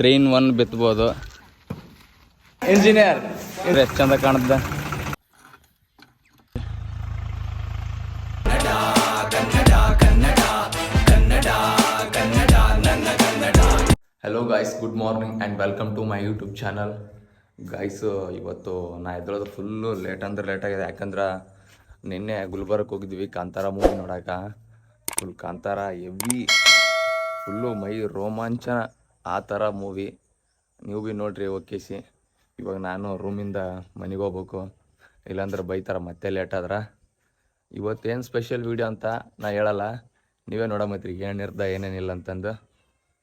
Three in one ಬಿತ್ಬೋದು. Engineer ಎಷ್ಟು ಚಂದ ಕಾಣುತ್ತೆ hello guys good morning and welcome to my YouTube channel guys ಇವತ್ತು ನಾ ಎದ್ರೋದು ಫುಲ್ಲು ಲೇಟ್ ಅಂದ್ರೆ ಲೇಟ್ ಆಗಿದೆ. ಯಾಕಂದ್ರೆ ನಿನ್ನೆ ಗುಲ್ಬರ್ಗಕ್ಕೆ ಹೋಗಿದ್ವಿ, ಕಾಂತಾರ ಮೂವಿ ನೋಡಕ್ಕೆ ಫುಲ್ ಕಾಂತಾರ ಎವಿ ಫುಲ್ಲು ಮೈ ರೋಮಾಂಚನ. ಆ ಥರ ಮೂವಿ. ನೀವು ಭೀ ನೋಡ್ರಿ ಓಕೆಸಿ. ಇವಾಗ ನಾನು ರೂಮಿಂದ ಮನೆಗೆ ಹೋಗ್ಬೇಕು. ಇಲ್ಲಾಂದ್ರೆ ಬೈತಾರೆ ಮತ್ತೆ ಲೇಟ್ ಆದ್ರೆ. ಇವತ್ತೇನು ಸ್ಪೆಷಲ್ ವೀಡಿಯೋ ಅಂತ ನಾ ಹೇಳಲ್ಲ. ನೀವೇ ನೋಡಮತ್ರಿ ಏನಿರ್ದ ಏನೇನಿಲ್ಲ ಅಂತಂದು.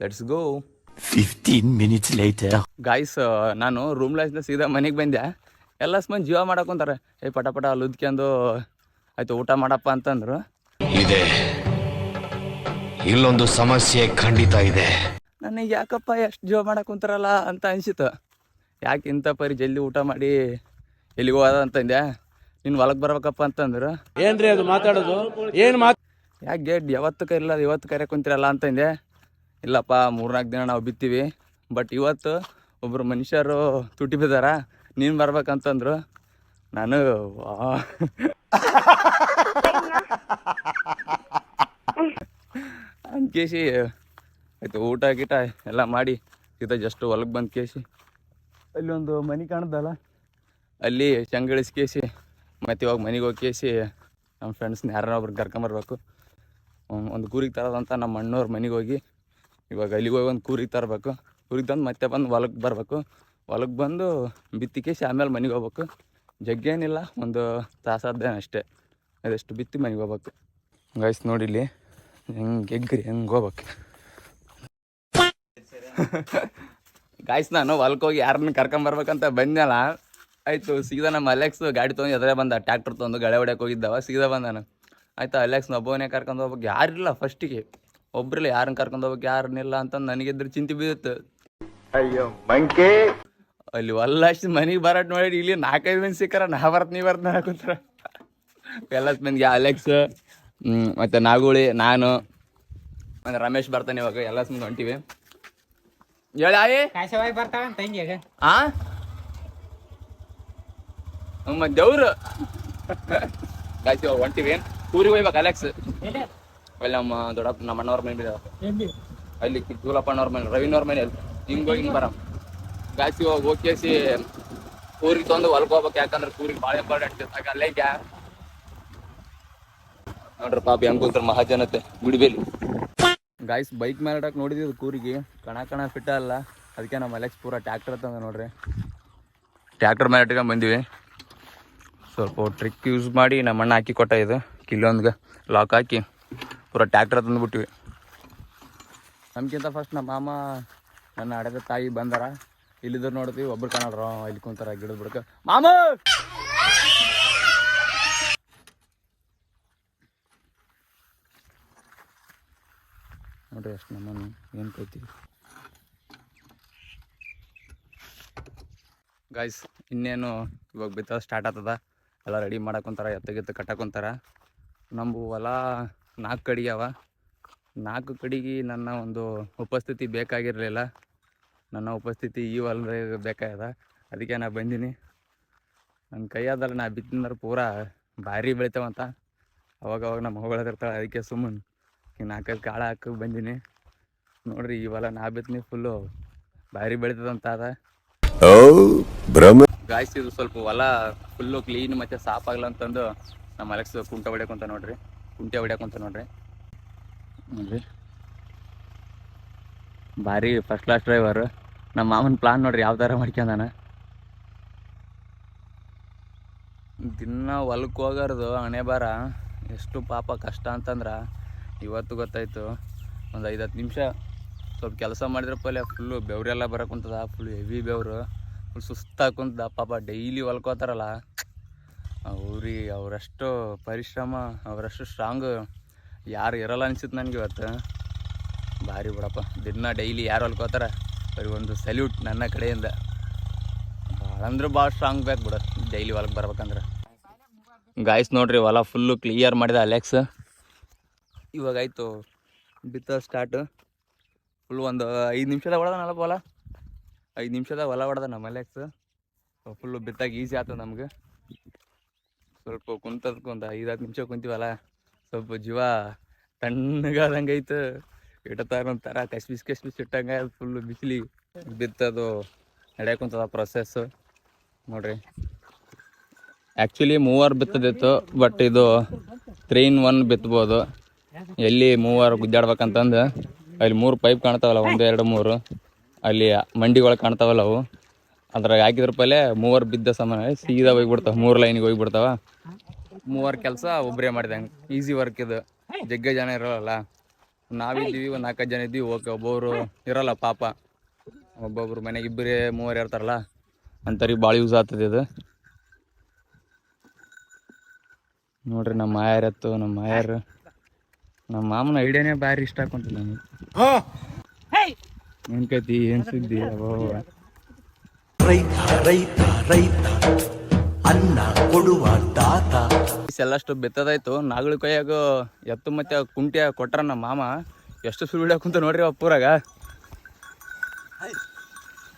Let's go fifteen minutes light guys ನಾನು ರೂಮ್ ಲೈಸ್ನ ಸೀದಾ ಮನೆಗೆ ಬಂದೆ. ಎಲ್ಲ ಮಂದಿ ಜೀವ ಮಾಡಕೊಂತಾರೆ. ಏ ಪಟ ಪಟ ಅಲ್ಲಿ ಉದ್ಕೊಂಡು ಆಯ್ತು ಊಟ ಮಾಡಪ್ಪ ಅಂತಂದ್ರು. ಇದೆ. ಇಲ್ಲೊಂದು ಸಮಸ್ಯೆ ಖಂಡಿತ ಇದೆ. ನನಗೆ ಯಾಕಪ್ಪ ಎಷ್ಟು ಜೀವ ಮಾಡಕ್ಕೆ ಕುಂತಾರಲ್ಲ ಅಂತ ಅನಿಸಿತು ಯಾಕೆ ಇಂಥ ಪರಿ ಜಲ್ದಿ ಊಟ ಮಾಡಿ ಎಲ್ಲಿಗೆ ಹೋದ ಅಂತಂದೆ ನೀನು ಹೊಲಕ್ಕೆ ಬರ್ಬೇಕಪ್ಪ ಅಂತಂದ್ರು. ಏನ್ರಿ ಅದು ಮಾತಾಡೋದು? ಏನು ಮಾತು ಯಾಕೆ ಗೇಟ್ ಯಾವತ್ತು ಕರಿಲ್ಲ ಇವತ್ತು ಕರೆ ಕುಂತಿರಲ್ಲ ಅಂತಂದೆ ಇಲ್ಲಪ್ಪ ಮೂರ್ನಾಲ್ಕು ದಿನ ನಾವು ಬಿತ್ತೀವಿ. ಬಟ್ ಇವತ್ತು ಒಬ್ಬರು ಮನುಷ್ಯರು ತುಟಿ ಬಿದ್ದಾರ. ನೀನು ಬರ್ಬೇಕಂತಂದ್ರು. ನಾನು ಅಂಕೇಶಿ ಆಯ್ತು ಊಟ ಗೀಟ ಎಲ್ಲ ಮಾಡಿ ಸೀದಾ ಜಸ್ಟ್ ಹೊಲಕ್ಕೆ ಬಂದು ಕೇಸಿ. ಅಲ್ಲಿ ಒಂದು ಮನೆ ಕಾಣ್ದಲ್ಲ? ಅಲ್ಲಿ ಚಂಗಳಿಸ್ಕೇಸಿ ಮತ್ತು ಇವಾಗ ಮನೆಗೆ ಹೋಗಿ ಕೇಸಿ ನಮ್ಮ ಫ್ರೆಂಡ್ಸ್ನ ಯಾರನ್ನ ಒಬ್ರು ಕರ್ಕೊಂಬರ್ಬೇಕು ಒಂದ್- ಒಂದು ಕೂರಿಗೆ ತರೋದಂತ ನಮ್ಮ ಅಣ್ಣವ್ರ ಮನೆಗೆ ಹೋಗಿ ಇವಾಗ ಅಲ್ಲಿಗೆ ಹೋಗಿ ಒಂದು ಕೂರಿಗೆ ತರಬೇಕು. ಕೂರಿಗೆ ತಂದು ಮತ್ತೆ ಬಂದು ಹೊಲಕ್ಕೆ ಬರಬೇಕು. ಹೊಲಕ್ಕೆ ಬಂದು ಬಿತ್ತಿ ಕೇಸಿ ಆಮೇಲೆ ಮನೆಗೆ ಹೋಗ್ಬೇಕು. ಜಗ್ಗೇನಿಲ್ಲ ಒಂದು ತಾಸಾದ್ದೇನು ಅಷ್ಟೇ. ಅದಷ್ಟು ಬಿತ್ತಿ ಮನೆಗೆ ಹೋಗ್ಬೇಕು. ಗಾಯ್ಸ್ ನೋಡಿಲ್ಲಿ ಹೆಂಗೆ ಎಗ್ರಿ ಹೆಂಗೆ ಹೋಗ್ಬೇಕು. ಗಾಯ್ಸ್ ನಾನು ಹೊಲಕ್ಕೆ ಹೋಗಿ ಯಾರನ್ನ ಕರ್ಕೊಂಬರ್ಬೇಕಂತ ಬಂದಲ್ಲ ಆಯಿತು ಸೀದಾ ನಮ್ಮ ಅಲೆಕ್ಸ್ ಗಾಡಿ ತೊಗೊಂಡು ಎದುರೇ ಬಂದ ಟ್ಯಾಕ್ಟರ್ ತೊಗೊಂಡು ಗಳೆ ಹೊಡ್ಯಕ್ಕೆ ಹೋಗಿದ್ದವ ಸೀದಾ ನಾನು. ಆಯ್ತು ಅಲೆಕ್ಸ್ನ ಒಬ್ಬನೇ ಕರ್ಕೊಂಡು ಹೋಗ್ಬೇಕು. ಯಾರಿಲ್ಲ ಫಸ್ಟಿಗೆ ಒಬ್ರಿಲ್ಲ ಯಾರನ್ನ ಕರ್ಕೊಂಡು ಹೋಗ್ಬೇಕು ಯಾರನ್ನಿಲ್ಲ ಅಂತ ನನಗಿದ್ರೆ ಚಿಂತೆ ಬೀಳುತ್ತೆ. ಅಲ್ಲಿ ಒಲ್ಲಷ್ಟು ಮನೆಗೆ ಬರಟ್ ನೋಡಿ ಇಲ್ಲಿ ನಾಲ್ಕೈದು ಮಂದಿ ಸಿಕ್ಕಾರ ನಾ ಬರ್ತ ನೀ ಬರ್ತ ಹಾಕುತ್ತಾರ ಎಲ್ಲ ಮಂದಿಗೆ ಅಲೆಕ್ಸ್ ಮತ್ತು ಮತ್ತೆ ನಾಗುಳಿ ನಾನು ಮತ್ತೆ ರಮೇಶ್ ಬರ್ತಾನೆ ಇವಾಗ ಎಲ್ಲ ಮಂದಿ ಹೊಂಟಿವಿ. ಹೇಳಿ ಬರ್ತಾವ ತಂಗಿಯಾಗ ಆ ನಮ್ಮ ದೇವ್ರು ಇವಾಗ ಹೊಂಟಿವಿ ಊರಿಗೆ ಹೋಗ್ಬೇಕು ಅಲೆಕ್ಸ್ ಅಲ್ಲಿ ನಮ್ಮ ದೊಡ್ಡಪ್ಪ ನಮ್ಮ ಅಣ್ಣವ್ರ ಮನೆ ಬಿದ್ದಾವ ಅಲ್ಲಿ ಕಿತ್ತೂಲಪ್ಪನವ್ರ ಮನೆ ರವಿನವ್ರ ಮನೆ ಅಲ್ಲಿ ಹಿಂಗ್ ಹೋಗಿ ಹಿಂಗ್ ಬರ ಗಾಸಿ ಹೋಗಿ ಹೋಗ್ಕೇಸಿ ಊರಿಗೆ ತಂದು ಹೊಲ್ಕ್ ಹೋಗ್ಬೇಕು ಯಾಕಂದ್ರೆ ಊರಿಗೆ ಭಾಳ ಇಂಪಾರ್ಟೆಂಟ್ ಆಗ ಅಲ್ಲೇ ಗ್ಯಾ ನೋಡ್ರಿ ಪಾಪ ಹೆಂಗ್ ಮಹಾಜನತೆ ಗುಡಿಬೇಲಿ ಗಾಯ್ಸ್ ಬೈಕ್ ಮೇಲೆ ಇಡಕ್ಕೆ ನೋಡಿದ್ವಿ ಕೂರಿಗೆ. ಕಣ ಕಣ ಫಿಟ್ಟ ಅಲ್ಲ. ಅದಕ್ಕೆ ನಮ್ಮ ಅಲೆಕ್ಸ್ ಪೂರ ಟ್ಯಾಕ್ಟರ್ ತಂದೆ ನೋಡ್ರಿ. ಟ್ಯಾಕ್ಟರ್ ಮೇಲೆ ಇಟ್ಕೊಂಡು ಬಂದಿವಿ. ಸ್ವಲ್ಪ ಟ್ರಿಕ್ ಯೂಸ್ ಮಾಡಿ ನಮ್ಮ ಅಣ್ಣ ಹಾಕಿ ಕೊಟ್ಟ ಇದು. ಕಿಲ್ಲೊಂದ್ಗೆ ಲಾಕ್ ಹಾಕಿ ಪೂರ ಟ್ಯಾಕ್ಟರ್ ತಂದುಬಿಟ್ಟಿವಿ ನಮ್ಗಿಂತ ಫಸ್ಟ್ ನಮ್ಮ ಮಾಮ, ನನ್ನ ಅಡದ ತಾಯಿ ಬಂದಾರ. ಇಲ್ಲಿದ್ರು ನೋಡ್ತೀವಿ, ಒಬ್ರು ಕಾಣಲ್ರ. ಇಲ್ಲಿ ಕುಂತಾರ ಗಿಡದ ಬಿಡಕ ಮಾಮ ನೋಡ್ರಿ ಅಷ್ಟು ನಮ್ಮನ್ನು ಏನು ಕೈತೀವಿ ಗಾಯ್ಸ್ ಇನ್ನೇನು ಇವಾಗ ಬಿತ್ತೋದು ಸ್ಟಾರ್ಟ್ ಆಗ್ತದ. ಎಲ್ಲ ರೆಡಿ ಮಾಡಾಕೊಂತಾರ ಎತ್ತಗೆತ್ತ ಕಟ್ಟಾಕೊಂತಾರ. ನಮ್ಮವು ಹೊಲ ನಾಲ್ಕು ಕಡೆಗೆ ಅವ. ನಾಲ್ಕು ಕಡೆಗೆ ನನ್ನ ಒಂದು ಉಪಸ್ಥಿತಿ ಬೇಕಾಗಿರಲಿಲ್ಲ. ನನ್ನ ಉಪಸ್ಥಿತಿ ಈ ಹೊಲದಾಗ ಬೇಕಾಗ್ಯದ. ಅದಕ್ಕೆ ನಾ ಬಂದೀನಿ. ನನ್ನ ಕೈಯಾದಲ್ಲ ನಾ ಬಿತ್ತಿದ್ರೆ ಪೂರಾ ಭಾರಿ ಬೆಳಿತಾವಂತ. ಅವಾಗ ಅವಾಗ ನಮ್ಮ ಹೊಗಳದಿರ್ತಾಳೆ, ಅದಕ್ಕೆ ಸುಮ್ಮನೆ. ಈ ನಾಲ್ಕೈದು ಕಾಳು ಹಾಕಿ ಬಂದೀನಿ. ನೋಡ್ರಿ ಈ ಹೊಲ ನಾ ಬಿತ್ತೀನಿ ಫುಲ್ಲು ಭಾರಿ ಬೆಳೀತದಂತ ಅದ. ಗಾಯ್ಸ್ ಇದು ಸ್ವಲ್ಪ ಹೊಲ ಫುಲ್ಲು ಕ್ಲೀನ್ ಮತ್ತೆ ಸಾಫ್ ಆಗಲ್ಲ ಅಂತಂದು ನಮ್ಮ ಅಲೆಕ್ಸ್ ಕುಂಟೆ ಹೊಡ್ಯಾಕಂತ ನೋಡ್ರಿ. ಕುಂಟೆ ಹೊಡ್ಯಾಕಂತ ನೋಡ್ರಿ. ನೋಡ್ರಿ. ಭಾರಿ ಫಸ್ಟ್ ಕ್ಲಾಸ್ ಡ್ರೈವರ್ ನಮ್ಮ ಮಾಮನ ಪ್ಲಾನ್ ನೋಡ್ರಿ ಯಾವ ಥರ ಮಾಡ್ಕೊಂಡಾನ. ದಿನ ಹೊಲಕ್ಕೆ ಹೋಗಾರ್ದು ಹಣೆ ಬಾರ ಎಷ್ಟು ಪಾಪ ಕಷ್ಟ ಅಂತಂದ್ರೆ ಇವತ್ತು ಗೊತ್ತಾಯಿತು. ಒಂದು ಐದು ಹತ್ತು ನಿಮಿಷ ಸ್ವಲ್ಪ ಕೆಲಸ ಮಾಡಿದ್ರೆ ಪಲ್ಯ ಫುಲ್ಲು ಬೆವರೆಲ್ಲ ಬರಕುಂತದ ಫುಲ್ ಹೆವಿ ಬೆವರು. ಫುಲ್ ಸುಸ್ತಾಗಿ ಕುಂತದ ಪಾಪ ಡೈಲಿ ಹೊಲ್ಕೋತಾರಲ್ಲ. ಅವ್ರಿಗೆ ಅವರಷ್ಟು ಪರಿಶ್ರಮ, ಅವರಷ್ಟು ಸ್ಟ್ರಾಂಗ್ ಯಾರು ಇರಲ್ಲ ಅನಿಸುತ್ತೆ ನನಗೆ ಇವತ್ತು. ಭಾರಿ ಬಿಡಪ್ಪ. ದಿನ ಡೈಲಿ ಯಾರು ಹೊಲ್ಕೋತಾರ? ಅವ್ರಿಗೆ ಒಂದು ಸಲ್ಯೂಟ್ ನನ್ನ ಕಡೆಯಿಂದ. ಭಾಳ ಅಂದ್ರೆ ಭಾಳ ಸ್ಟ್ರಾಂಗ್ ಬೇಕು ಬಿಡ. ಡೈಲಿ ಹೊಲಕ್ಕೆ ಬರ್ಬೇಕಂದ್ರೆ. ಗಾಯ್ಸ್ ನೋಡ್ರಿ, ಹೊಲ ಫುಲ್ಲು ಕ್ಲಿಯರ್ ಮಾಡಿದ ಅಲೆಕ್ಸ್ ಇವಾಗ ಆಯಿತು. ಬಿತ್ತ ಸ್ಟಾರ್ಟ್ ಫುಲ್ ಒಂದು ಐದು ನಿಮಿಷದಾಗ ಹೊಡೆದ ಹೊಲ ಐದು ನಿಮಿಷದಾಗ ಹೊಲ ಹೊಡೆದ ನಮ್ಮ ಅಲೆಕ್ಸ್ ಫುಲ್ಲು ಬಿತ್ತಾಗ ಈಸಿ ಆಯ್ತು ನಮ್ಗೆ. ಸ್ವಲ್ಪ ಕುಂತದಕ್ಕೆ ಒಂದು ಐದು ಹತ್ತು ನಿಮಿಷ ಕುಂತೀವಲ್ಲ? ಸ್ವಲ್ಪ ಜೀವ ತಣ್ಣಗಾದಂಗೆ ಐತೆ. ಕಸಿ ಒಂಥರ ಕಸ್ಬಿಸ್ ಬಿಸಿ ಇಟ್ಟಂಗೆ ಫುಲ್ಲು ಬಿಸಿಲಿ ಬಿತ್ತದು ನಡೆಯಕ್ಕೆ ಕುಂತದ ಪ್ರೊಸೆಸ್ಸು ನೋಡ್ರಿ. ಆ್ಯಕ್ಚುಲಿ ಮೂವರು ಬಿತ್ತದಿತ್ತು ಬಟ್ ಇದು ತ್ರೀ ಇನ್ ಒನ್ ಬಿತ್ಬೋದು. ಎಲ್ಲಿ ಮೂವರು ಗುದ್ದಾಡ್ಬೇಕಂತಂದು, ಅಲ್ಲಿ ಮೂರು ಪೈಪ್ ಕಾಣ್ತಾವಲ್ಲ, ಒಂದು, ಎರಡು, ಮೂರು. ಅಲ್ಲಿ ಮಂಡಿಗಳು ಕಾಣ್ತಾವಲ್ಲ ಅವು. ಅದ್ರಾಗ ಹಾಕಿದ್ರ ಪಲ್ಲೆ ಮೂವರು ಬಿದ್ದ ಸಮಾನ, ಸೀದಾ ಹೋಗ್ಬಿಡ್ತಾವ, ಮೂರು ಲೈನಿಗೆ ಹೋಗ್ಬಿಡ್ತಾವ. ಮೂವರು ಕೆಲಸ ಒಬ್ಬರೇ ಮಾಡಿದಂಗೆ. ಈಸಿ ವರ್ಕ್ ಇದು. ಜಗ್ಗ ಜನ ಇರೋಲ್ಲ ನಾವಿದ್ದೀವಿ, ಒಂದು ನಾಲ್ಕೈದು ಜನ ಇದ್ದೀವಿ. ಓಕೆ, ಒಬ್ಬೊಬ್ರು ಇರೋಲ್ಲ ಪಾಪ. ಒಬ್ಬೊಬ್ರು ಮನೆಗೆ ಇಬ್ಬರೇ ಮೂವರು ಇರ್ತಾರಲ್ಲ. ಅಂಥವ್ರಿಗೆ ಭಾಳ ಯೂಸ್ ಆಗ್ತದೆ ಇದು. ನೋಡ್ರಿ ನಮ್ಮ ಮಾಯಾರ್ ಎತ್ತು, ನಮ್ಮ ಮಾಯಾರ್. ನಮ್ಮ ಮಾಮನ ಐಡಿಯಾನೇ ಭಾರಿ ಇಷ್ಟ ಹಾಕೊಂತ ನನಗೆ ಏನ್ ಕೈತಿ ಏನ್ ಸುದ್ದಿ? ರೈತ ರೈತ ರೈತ ಅನ್ನ ಕೊಡುವ ದಾತ. ಎಲ್ಲಷ್ಟು ಬೆತ್ತದಾಯ್ತು. ನಾಗಳ ಕೈಯಾಗ ಎತ್ತು ಮತ್ತೆ ಕುಂಟಿ ಕುಂಟೆ ಕೊಟ್ರ ನಮ್ಮ ಮಾಮ. ಎಷ್ಟು ಸುಳ್ಳು ಹಾಕುಂತ ನೋಡ್ರಿ ಅಪ್ಪೂರಾಗ ಪೂರಾಗ.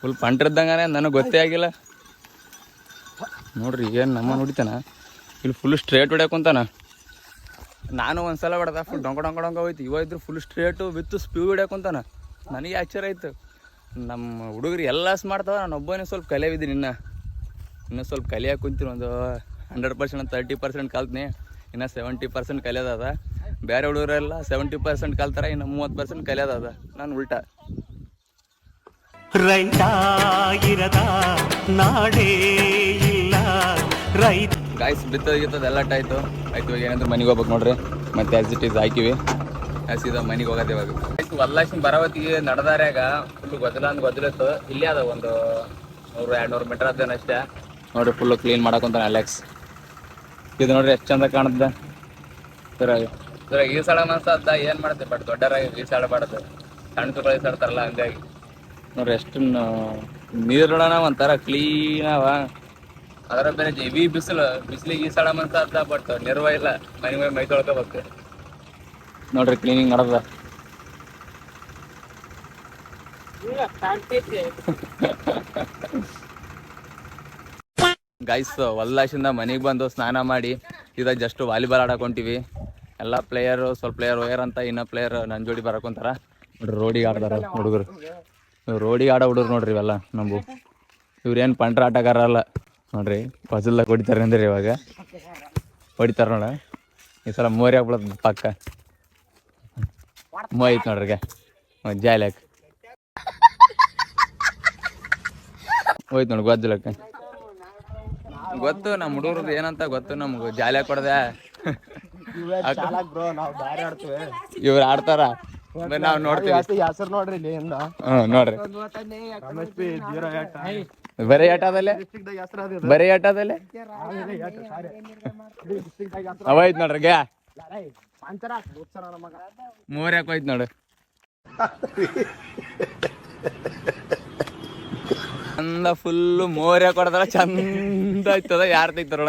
ಫುಲ್ ಪಂಟ್ರಿದ್ದಂಗಾನೆ ನನಗೆ ಗೊತ್ತೇ ಆಗಿಲ್ಲ. ನೋಡ್ರಿ ಏನು ನಮ್ಮ ನೋಡಿತಾನ. ಇಲ್ಲಿ ಫುಲ್ ಸ್ಟ್ರೇಟ್ ಹೊಡ್ಯಾಕುಂತಾನ ನಾನು ಒಂದ್ಸಲ ಹೊಡೆದ ಫುಲ್ ಡೊಂಕ ಡೊಂಕ ಡೊಂಕ ಹೋಯ್ತು. ಇವ ಇದ್ರು ಫುಲ್ ಸ್ಟ್ರೇಟು ವಿತ್ ಸ್ಪೀಡ್ ಕುಂತಾನ. ನನಗೆ ಆಶ್ಚರ್ಯ ಆಯ್ತು. ನಮ್ಮ ಹುಡುಗರು ಎಲ್ಲ ಮಾಡ್ತಾವ ನಾನು ಒಬ್ಬನೇ ಸ್ವಲ್ಪ ಕಲಿಯವಿದ್ದೀನಿ ಇನ್ನು. ಇನ್ನೂ ಸ್ವಲ್ಪ ಕಲಿಯಕ್ಕೆ ಕುಂತೀನಿ ಒಂದು ಹಂಡ್ರೆಡ್ ಪರ್ಸೆಂಟ್ ತರ್ಟಿ ಪರ್ಸೆಂಟ್ ಕಲ್ತೀನಿ. ಇನ್ನು ಸೆವೆಂಟಿ ಪರ್ಸೆಂಟ್ ಕಲಿಯೋದದ. ಬೇರೆ ಹುಡುಗರೆಲ್ಲ ಸೆವೆಂಟಿ ಪರ್ಸೆಂಟ್ ಕಲ್ತಾರ, ಇನ್ನು ಮೂವತ್ತು ಪರ್ಸೆಂಟ್ ಕಲಿಯೋದದ. ನಾನು ಉಲ್ಟಾ. ರೈತ, ಇರದ ನಾಡೇ ಇಲ್ಲ. ರೈತ ಗಾಯ್ಸ್ ಬಿತ್ತದ ಎಲ್ಲ ಆಯ್ತು ಆಯ್ತು, ಇವಾಗ ಏನಂದ್ರೆ ಮನೆಗೆ ಹೋಗ್ಬೇಕು ನೋಡ್ರಿ. ಮತ್ತೆ ಆಸ್ ಇಟ್ ಇಸ್ ಹಾಕಿವಿ. ಸೀದಾ ಮನೆಗೆ ಹೋಗೋದು ಇವಾಗ. ಆಯ್ತು ವಲ್ಲಾಶಿನ ಬರವತ್ತಿಗೆ ನಡೆದಾರ್ಯಾಗ ಫುಲ್ ಗೊತ್ತಿಲ್ಲ ಅಂತ ಗೊತ್ತಿತ್ತು ಇಲ್ಲಿ ಅದ ಒಂದು ನೂರು ಎರಡು ನೂರು ಮೀಟರ್ ಅದೇನು ಅಷ್ಟೇ. ನೋಡ್ರಿ ಫುಲ್ಲು ಕ್ಲೀನ್ ಮಾಡಕೊಂತಾನೆ ಅಲೆಕ್ಸ್ ಇದು ನೋಡ್ರಿ, ಎಷ್ಟು ಚಂದ ಕಾಣುತ್ತೆ ಸರ ಸರ ಈಸಾಡ ಅನ್ಸತ್ತ ಏನು ಮಾಡುತ್ತೆ ಬಟ್ ದೊಡ್ಡರಾಗಿ ಈಸಾಡಬಾರ್ದು ಸಣ್ಣ ತುಗಳು ಈಸಾಡ್ತಾರಲ್ಲ ಹಂಗಾಗಿ. ನೋಡ್ರಿ ಎಷ್ಟು ನೋಡೋಣ ಒಂಥರ ಕ್ಲೀನ್ ಅವ. ಅದರ ಬೇರೆ ಹೆವಿ ಬಿಸಿಲು ಬಿಸಿಲಿಗೆ ಈಸಾಡ ಮನ್ಸ ಅದ ಬಟ್ ನಿರ್ವ ಇಲ್ಲ. ಮನೆ ಮೇಲೆ ಮೈ ತೊಳ್ಕೋಬೇಕು. ನೋಡ್ರಿ ಕ್ಲೀನಿಂಗ್ ಮಾಡದ ಗೈಸ್ ವಲ್ಲಾಶಿಂದ ಮನೆಗೆ ಬಂದು ಸ್ನಾನ ಮಾಡಿ ಇದಾಗ ಜಸ್ಟ್ ವಾಲಿಬಾಲ್ ಆಡಕೊಂತೀವಿ ಎಲ್ಲಾ ಪ್ಲೇಯರು ಸ್ವಲ್ಪ ಪ್ಲೇಯರ್ ಹೋಯರ್ ಅಂತ ಇನ್ನ ಪ್ಲೇಯರ್ ನನ್ನ ಜೋಡಿ ಬರಕೊಂತಾರ ನೋಡ್ರಿ ರೋಡಿಗೆ ಆಡ್ತಾರ ಹುಡುಗರು. ರೋಡಿಗೆ ಆಡೋ ಹುಡುಗರು ನೋಡ್ರಿ ಇವೆಲ್ಲ ನಂಬು ಇವ್ರೇನು ಪಂಟ್ರ ಆಟಗಾರ ಅಲ್ಲ ನೋಡ್ರಿ ಪಜಲ್ದಾಗ ಹೊಡಿತಾರೆ ಅಂದ್ರೆ ಇವಾಗ. ಹೊಡಿತಾರ ನೋಡ. ಈ ಸಲ ಮೋರಿ ಆಗ್ಬಿಡತ್ ಪಕ್ಕ. ಮೋ ಐತ್ ನೋಡ್ರಿ ಜಾಯ್ಲಾಕ್ ಹೋಯ್ತು ನೋಡಿ ಗೊಜ್ಜಲಕ್ಕ ಗೊತ್ತು ನಮ್ಮ ಹುಡುಗರದ್ದು ಏನಂತ ಗೊತ್ತು ನಮ್ಗೆ ಜಾಲಿ ಕೊಡದೆ ಇವ್ರು ಆಡ್ತಾರ. ನಾವ್ ನಾವು ನೋಡ್ತೀವಿ. ಹೆಸರು ನೋಡ್ರಿ ನೋಡ್ರಿ. ಬರೀ ಆಟದಲ್ಲೇ? ಬರೀ ಆಟದಲ್ಲೇ? ಅವಾಯ್ತು ನೋಡ್ರಿ ಗ್ಯಾ. ಮೂರ್ ಯಾಕೆ ಹೋಯ್ತು ನೋಡು. ಚಂದ ಫುಲ್ ಮೋರ್ ಕೊಡದ್ರ ಚಂದ ಆಯ್ತದ ಯಾರ್ ತೆಗ್ತಾರ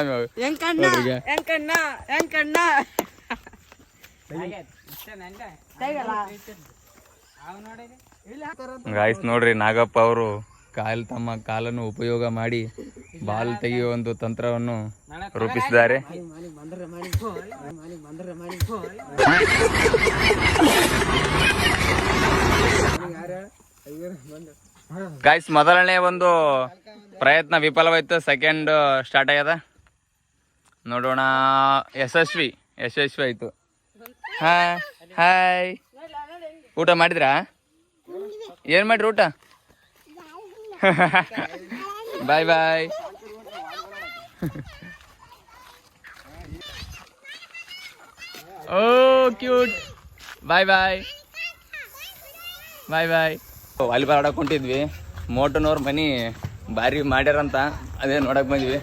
ಹೆಂಕಣ್ಣ ಗಾಯ್ಸ್ ನೋಡ್ರಿ ನಾಗಪ್ಪ ಅವರು ಕಾಲ್ ತಮ್ಮ ಕಾಲನ್ನು ಉಪಯೋಗ ಮಾಡಿ ಬಾಲ್ ತೆಗೆಯುವ ಒಂದು ತಂತ್ರವನ್ನು ರೂಪಿಸಿದ್ದಾರೆ. ಗಾಯ್ಸ್ ಮೊದಲನೇ ಒಂದು ಪ್ರಯತ್ನ ವಿಫಲವಾಯ್ತು. ಸೆಕೆಂಡ್ ಸ್ಟಾರ್ಟ್ ಆಗ್ಯದ. ನೋಡೋಣ. ಯಶಸ್ವಿ. ಯಶಸ್ವಿ ಆಯ್ತು. ಹಾಯ್ ಊಟ ಮಾಡಿದ್ರಾ? ಏನ್ ಮಾಡ್ರಿ ಊಟ? ಬಾಯ್ ಬಾಯ್ ಓ cute boy boy boy boy volleyball ಆಡೋಕೆ ಹೊಂಟಿದ್ವಿ ಮೋಟನವ್ರ ಮನಿ ಭಾರಿ ಮಾಡ್ಯಾರಂತ. ಅದೇ ನೋಡಕ್ ಬಂದ್ವಿ.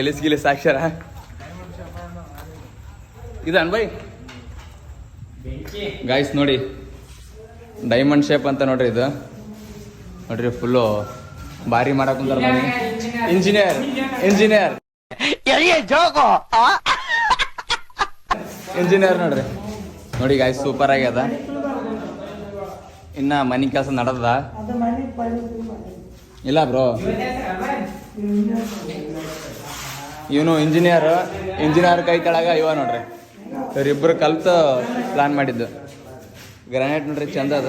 ಎಲಿಸ್ ಗಿಲಿಸ್ ಸಾಕ್ಷರ ಇದನ್ ಬೈ ಗಾಯ್ಸ್ ನೋಡಿ. ಡೈಮಂಡ್ ಶೇಪ್ ಅಂತ ನೋಡ್ರಿ ಇದು. ನೋಡ್ರಿ ಫುಲ್ಲು ಭಾರಿ ಮಾಡಕ್ ಕುಂತಾರ ಮನೆ. ಇಂಜಿನಿಯರ್ ಇಂಜಿನಿಯರ್ ಇಂಜಿನಿಯರ್ ನೋಡ್ರಿ. ನೋಡಿ ಗಾಯ್ಸ್ ಸೂಪರ್ ಆಗ್ಯದ. ಇನ್ನ ಮನಿ ಕೆಲಸ ನಡೆದ ಇಲ್ಲ ಬ್ರೋ ಇವನು ಇಂಜಿನಿಯರ್ ಇಂಜಿನಿಯರ್ ಕೈ ಕೆಳಗ ಇವ ನೋಡ್ರಿ. ಇವರಿಬ್ರು ಕಲ್ತು ಪ್ಲಾನ್ ಮಾಡಿದ್ದು. ಗ್ರಾನೈಟ್ ನೋಡ್ರಿ ಚಂದ ಅದ.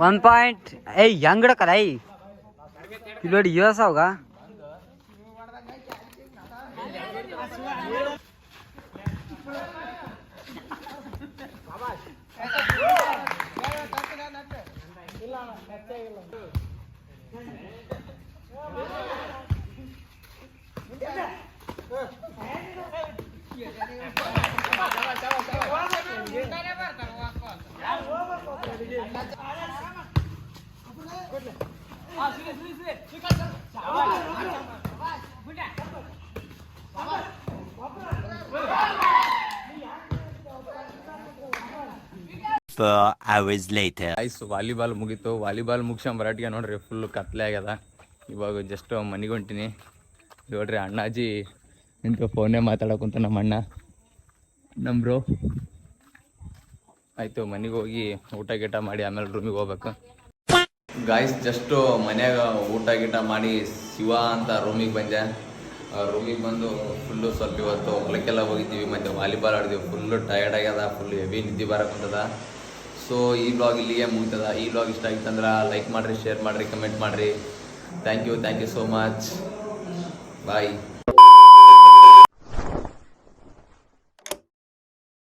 ಒನ್ ಪಾಯಿಂಟ್ ಏಯ್ ಹೆಂಗಡ ಕಲ ಐ ಇಲ್ಲಿ ನೋಡಿ ಎಸ್ ಅವಗ Four hours later. ಐಸ್ ವಾಲಿಬಾಲ್ ಮುಗೀತು. ವಾಲಿಬಾಲ್ ಮುಗಿಸ್ಕೊಂಡ್ ಬರಾಟಿಗೆ ನೋಡ್ರಿ ಫುಲ್ ಕತ್ಲೆ ಆಗ್ಯದ. ಇವಾಗ ಜಸ್ಟ್ ಮನೆಗೆ ಹೊಂಟೀನಿ. ನೋಡ್ರಿ, ಅಣ್ಣಾಜಿ ನಿಂತು ಫೋನೇ ಮಾತಾಡೋಕುಂತ ನಮ್ಮ ಅಣ್ಣ. ನಮ್ಮ ಬ್ರೋ ಆಯಿತು, ಮನೆಗೆ ಹೋಗಿ ಊಟ ಗೀಟ ಮಾಡಿ ಆಮೇಲೆ ರೂಮಿಗೆ ಹೋಗ್ಬೇಕು. ಗಾಯ್ಸ್ ಜಸ್ಟು ಮನ್ಯಾಗ ಊಟ ಗೀಟ ಮಾಡಿ ಶಿವ ಅಂತ ರೂಮಿಗೆ ಬಂದೆ. ರೂಮಿಗೆ ಬಂದು ಫುಲ್ಲು ಸ್ವಲ್ಪ ಇವತ್ತು ಹೊಲಕ್ಕೆಲ್ಲ ಹೋಗಿದ್ದೀವಿ. ಮತ್ತು ವಾಲಿಬಾಲ್ ಆಡಿದ್ವಿ. ಫುಲ್ಲು ಟಯರ್ಡ್ ಆಗ್ಯದ ಫುಲ್ ಹೆವಿ ನಿದ್ದೆ ಬರಕುಂತದ ಸೊ ಈ ಬ್ಲಾಗ್ ಇಲ್ಲಿಗೆ ಮುಗಿತದ. ಈ ಬ್ಲಾಗ್ ಇಷ್ಟ ಆಯ್ತಂದ್ರೆ ಲೈಕ್ ಮಾಡಿರಿ ಶೇರ್ ಮಾಡಿರಿ ಕಮೆಂಟ್ ಮಾಡ್ರಿ. Thank you thank you so much bye